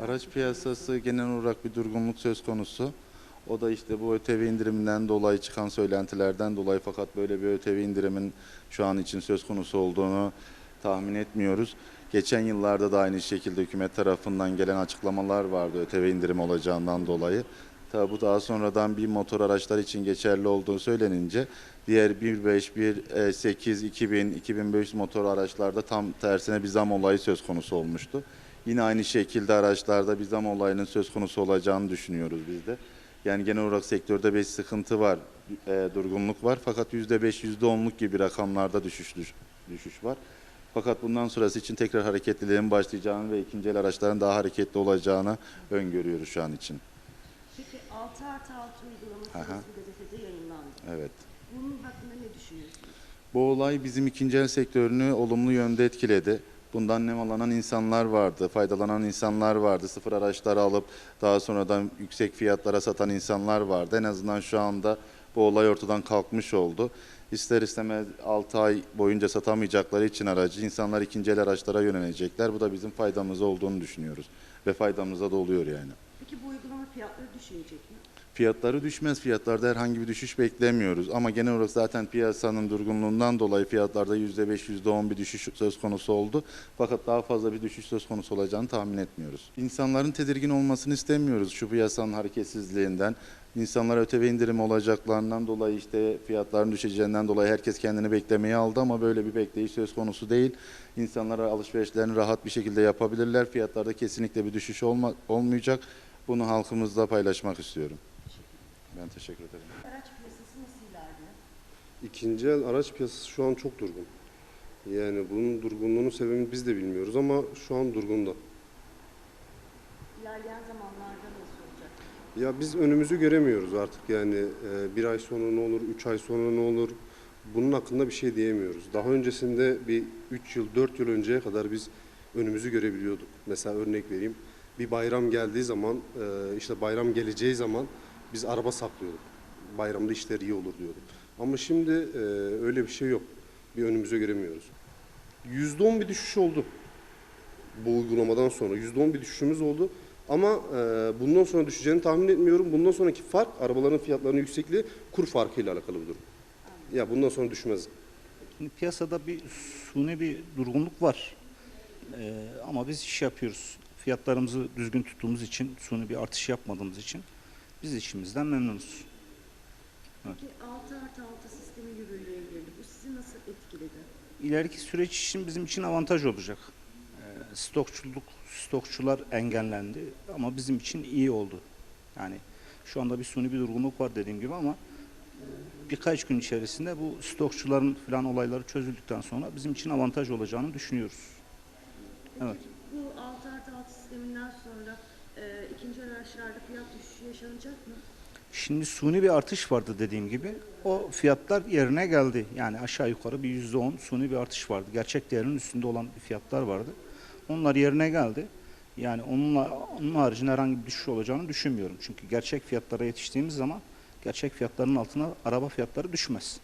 Araç piyasası genel olarak bir durgunluk söz konusu. O da işte bu ÖTV indiriminden dolayı çıkan söylentilerden dolayı fakat böyle bir ÖTV indirimin şu an için söz konusu olduğunu tahmin etmiyoruz. Geçen yıllarda da aynı şekilde hükümet tarafından gelen açıklamalar vardı ÖTV indirimi olacağından dolayı. Tabi bu daha sonradan bir motor araçlar için geçerli olduğu söylenince diğer 1.5, 1.8, 2000, 2500 motor araçlarda tam tersine bir zam olayı söz konusu olmuştu. Yine aynı şekilde araçlarda bir zam olayının söz konusu olacağını düşünüyoruz biz de. Yani genel olarak sektörde bir sıkıntı var, e, durgunluk var. Fakat %5, %10'luk gibi rakamlarda düşüş, düş- düşüş var. Fakat bundan sonrası için tekrar hareketliliğin başlayacağını ve ikinci el araçların daha hareketli olacağını öngörüyoruz şu an için. Peki 6 artı 6 uygulaması Aha. gazetede yayınlandı. Evet. Bunun hakkında ne düşünüyorsunuz? Bu olay bizim ikinci el sektörünü olumlu yönde etkiledi. Bundan nemalanan insanlar vardı, faydalanan insanlar vardı. Sıfır araçları alıp daha sonradan yüksek fiyatlara satan insanlar vardı. En azından şu anda bu olay ortadan kalkmış oldu. İster istemez 6 ay boyunca satamayacakları için aracı insanlar ikinci el araçlara yönelecekler. Bu da bizim faydamız olduğunu düşünüyoruz. Ve faydamıza da oluyor yani. Peki bu uygulama fiyatları düşmeyecek mi? Fiyatları düşmez. Fiyatlarda herhangi bir düşüş beklemiyoruz. Ama genel olarak zaten piyasanın durgunluğundan dolayı fiyatlarda %5, %10 bir düşüş söz konusu oldu. Fakat daha fazla bir düşüş söz konusu olacağını tahmin etmiyoruz. İnsanların tedirgin olmasını istemiyoruz şu piyasanın hareketsizliğinden. İnsanlar ÖTV indirimi olacaklarından dolayı işte fiyatların düşeceğinden dolayı herkes kendini beklemeye aldı ama böyle bir bekleyiş söz konusu değil. İnsanlar alışverişlerini rahat bir şekilde yapabilirler. Fiyatlarda kesinlikle bir düşüş olma, olmayacak. Bunu halkımızla paylaşmak istiyorum. Ben teşekkür ederim. Araç piyasası nasıl ilerliyor? İkinci el araç piyasası şu an çok durgun. Yani bunun durgunluğunun sebebini biz de bilmiyoruz ama şu an durgunda. İlerleyen zamanlarda nasıl olacak? Ya biz önümüzü göremiyoruz artık yani e, bir ay sonra ne olur, üç ay sonra ne olur bunun hakkında bir şey diyemiyoruz. Daha öncesinde bir üç yıl, dört yıl önceye kadar biz önümüzü görebiliyorduk. Mesela örnek vereyim bir bayram geldiği zaman e, işte bayram geleceği zaman biz araba saklıyorduk. Bayramda işler iyi olur diyorduk. Ama şimdi e, öyle bir şey yok. Bir önümüzü göremiyoruz. %10 bir düşüş oldu bu uygulamadan sonra. %10 bir düşüşümüz oldu. Ama e, bundan sonra düşeceğini tahmin etmiyorum. Bundan sonraki fark arabaların fiyatlarının yüksekliği kur farkıyla alakalı bir durum. Ya bundan sonra düşmez. Şimdi piyasada bir suni bir durgunluk var. Ee, ama biz iş yapıyoruz. Fiyatlarımızı düzgün tuttuğumuz için, suni bir artış yapmadığımız için biz işimizden memnunuz. Peki 6 artı 6 sistemi yürürlüğe girdi. Bu sizi nasıl etkiledi? İleriki süreç için bizim için avantaj olacak. Ee, stokçuluk, stokçular engellendi ama bizim için iyi oldu. Yani şu anda bir suni bir durgunluk var dediğim gibi ama e, birkaç gün içerisinde bu stokçuların falan olayları çözüldükten sonra bizim için avantaj olacağını düşünüyoruz. Evet. Bu 6 artı 6 sisteminden sonra e, ikinci araçlarda fiyat düşüşü yaşanacak mı? Şimdi suni bir artış vardı dediğim gibi. O fiyatlar yerine geldi. Yani aşağı yukarı bir yüzde on suni bir artış vardı. Gerçek değerinin üstünde olan fiyatlar vardı. Onlar yerine geldi. Yani onunla, onun haricinde herhangi bir düşüş olacağını düşünmüyorum. Çünkü gerçek fiyatlara yetiştiğimiz zaman gerçek fiyatların altına araba fiyatları düşmez.